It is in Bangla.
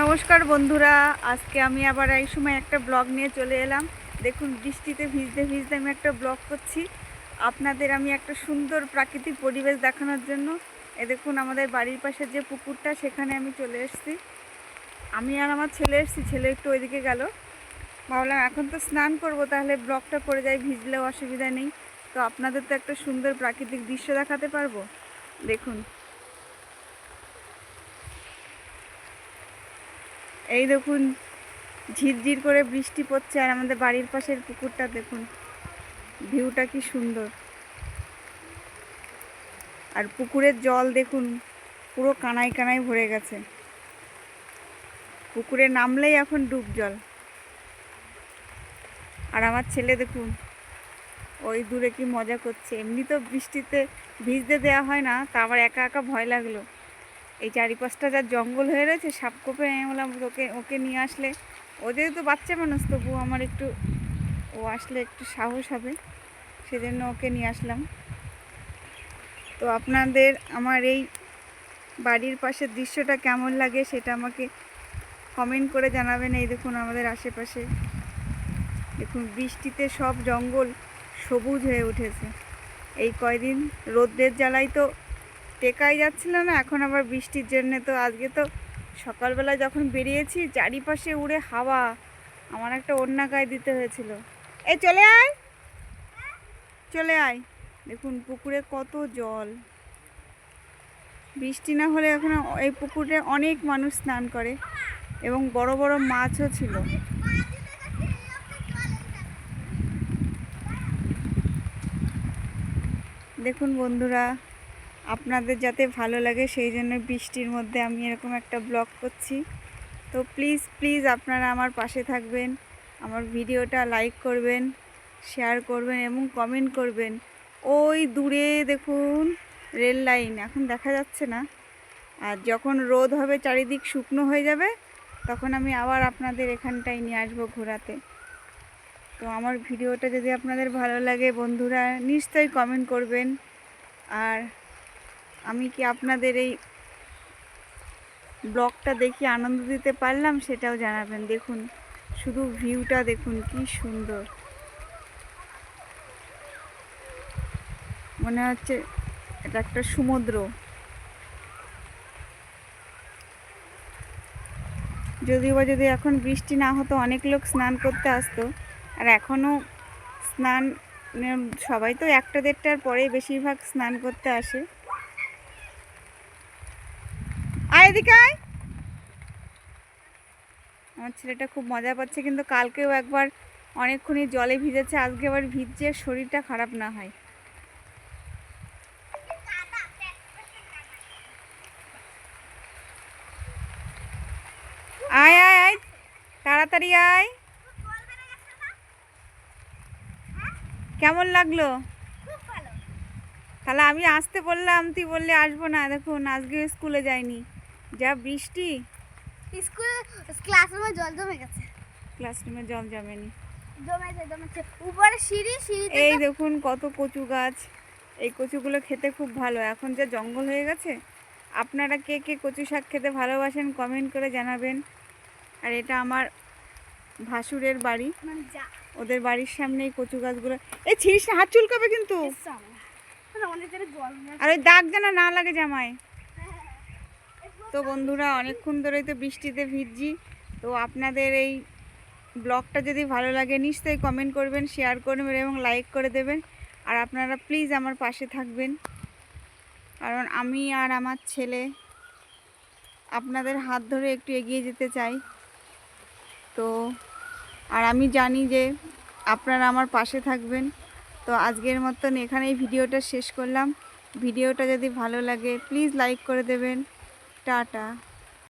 নমস্কার বন্ধুরা, আজকে আমি আবার এই সময় একটা ব্লগ নিয়ে চলে এলাম। দেখুন, বৃষ্টিতে ভিজতে ভিজতে আমি একটা ব্লগ করছি। আপনাদের আমি একটা সুন্দর প্রাকৃতিক পরিবেশ দেখানোর জন্য। এ দেখুন, আমাদের বাড়ির পাশে যে পুকুরটা, সেখানে আমি চলে এসেছি। আমি আর আমার ছেলে এসেছি, ছেলে একটু ওইদিকে গেল। ভাবলাম, এখন তো স্নান করব, তাহলে ব্লগটা করে যাই ভিজলেও অসুবিধা নেই। তো আপনাদের তো একটা সুন্দর প্রাকৃতিক দৃশ্য দেখাতে পারব। দেখুন এই দেখুন, ঝিরঝির করে বৃষ্টি পড়ছে আর আমাদের বাড়ির পাশের পুকুরটা দেখুন, ভিউটা কি সুন্দর। আর পুকুরের জল দেখুন, পুরো কানাই কানাই ভরে গেছে। পুকুরে নামলেই এখন ডুব জল। আর আমার ছেলে দেখুন, ওই দূরে কি মজা করছে। এমনি তো বৃষ্টিতে ভিজতে দেওয়া হয় না, তা আবার একা একা ভয় লাগল। এই চারিপাশটা যা জঙ্গল হয়ে রয়েছে সাপ কোপে আমি বললাম ওকে ওকে নিয়ে আসলে। ওদের তো বাচ্চা মানুষ, তবু আমার একটু, ও আসলে একটু সাহস হবে, সেজন্য ওকে নিয়ে আসলাম। তো আপনাদের আমার এই বাড়ির পাশের দৃশ্যটা কেমন লাগে সেটা আমাকে কমেন্ট করে জানাবেন। এই দেখুন আমাদের আশেপাশে, দেখুন বৃষ্টিতে সব জঙ্গল সবুজ হয়ে উঠেছে। এই কয়দিন রোদ্রের জ্বালাই তো টেকাই যাচ্ছিল না, এখন আবার বৃষ্টির জন্যে। তো আজকে তো সকালবেলা যখন বেরিয়েছি, চারিপাশে উড়ে হাওয়া। আমার একটা গায়ে দিতে হয়েছিল। এ, চলে আয়। চলে আয়। দেখুন, পুকুরে কত জল। বৃষ্টি না হলে এখন এই পুকুরে অনেক মানুষ স্নান করে এবং বড় বড় মাছও ছিল। দেখুন বন্ধুরা আপনাদের যাতে ভালো লাগে, সেই জন্য বৃষ্টির মধ্যে আমি এরকম একটা ব্লগ করছি। তো প্লিজ প্লিজ আপনারা আমার পাশে থাকবেন, আমার ভিডিওটা লাইক করবেন শেয়ার করবেন এবং কমেন্ট করবেন। ওই দূরে দেখুন, রেল লাইন এখন দেখা যাচ্ছে না। আর যখন রোদ হবে, চারিদিক শুকনো হয়ে যাবে, তখন আমি আবার আপনাদের এখানটায় নিয়ে আসব ঘোরাতে। তো আমার ভিডিওটা যদি আপনাদের ভালো লাগে, বন্ধুরা নিশ্চয়ই কমেন্ট করবেন। আর আমি কি আপনাদের এই ব্লগটা দেখি আনন্দ দিতে পারলাম? সেটাও জানাবেন। দেখুন, শুধু ভিউটা দেখুন, কি সুন্দর। মনে হচ্ছে এটা একটা সমুদ্র। যদিও বা যদি এখন বৃষ্টি না হতো, অনেক লোক স্নান করতে আসতো। আর এখনও স্নান সবাই তো একটা দেড়টার পরে বেশিরভাগ স্নান করতে আসে আয় এদিকে আমার ছেলেটা খুব মজা পাচ্ছে, কিন্তু কালকেও একবার অনেকক্ষণই জলে ভিজেছে, আজকে আবার ভিজছে, শরীরটা খারাপ না হয়। আয় আয় আয়, তাড়াতাড়ি আয়। কেমন লাগল? তাহলে আমি আসতে বললাম, তুই বললে আসব না, দেখুন আজকে স্কুলে যাইনি। যা বৃষ্টি। স্কুলে ক্লাসরুমে জল জমে গেছে। ক্লাসরুমে জল জমেনি। জমেছে জমেছে উপরে সিঁড়ি সিঁড়ি এই দেখুন কত কচু গাছ। এই কচুগুলো খেতে খুব ভালো। এখন যা জঙ্গল হয়ে গেছে আপনারা কে কে কচু শাক খেতে ভালোবাসেন কমেন্ট করে জানাবেন। আর এটা আমার ভাসুরের বাড়ি। মানে ওদের বাড়ির সামনেই কচু গাছগুলো। এই ছিঁড়িস হাত চুলকাবে কিন্তু। মানে আর ওই দাগ যেন না লাগে জামায়। তো বন্ধুরা, অনেকক্ষণ ধরেই তো বৃষ্টিতে ভিজছি। তো আপনাদের এই ব্লগটা যদি ভালো লাগে, নিশ্চয়ই কমেন্ট করবেন শেয়ার করবেন এবং লাইক করে দেবেন। আর আপনারা প্লিজ আমার পাশে থাকবেন। কারণ আমি আর আমার ছেলে আপনাদের হাত ধরে একটু এগিয়ে যেতে চাই। তো, আর আমি জানি যে আপনারা আমার পাশে থাকবেন। তো আজকের মতন এখানেই ভিডিওটা শেষ করলাম। ভিডিওটা যদি ভালো লাগে প্লিজ লাইক করে দেবেন। টাটা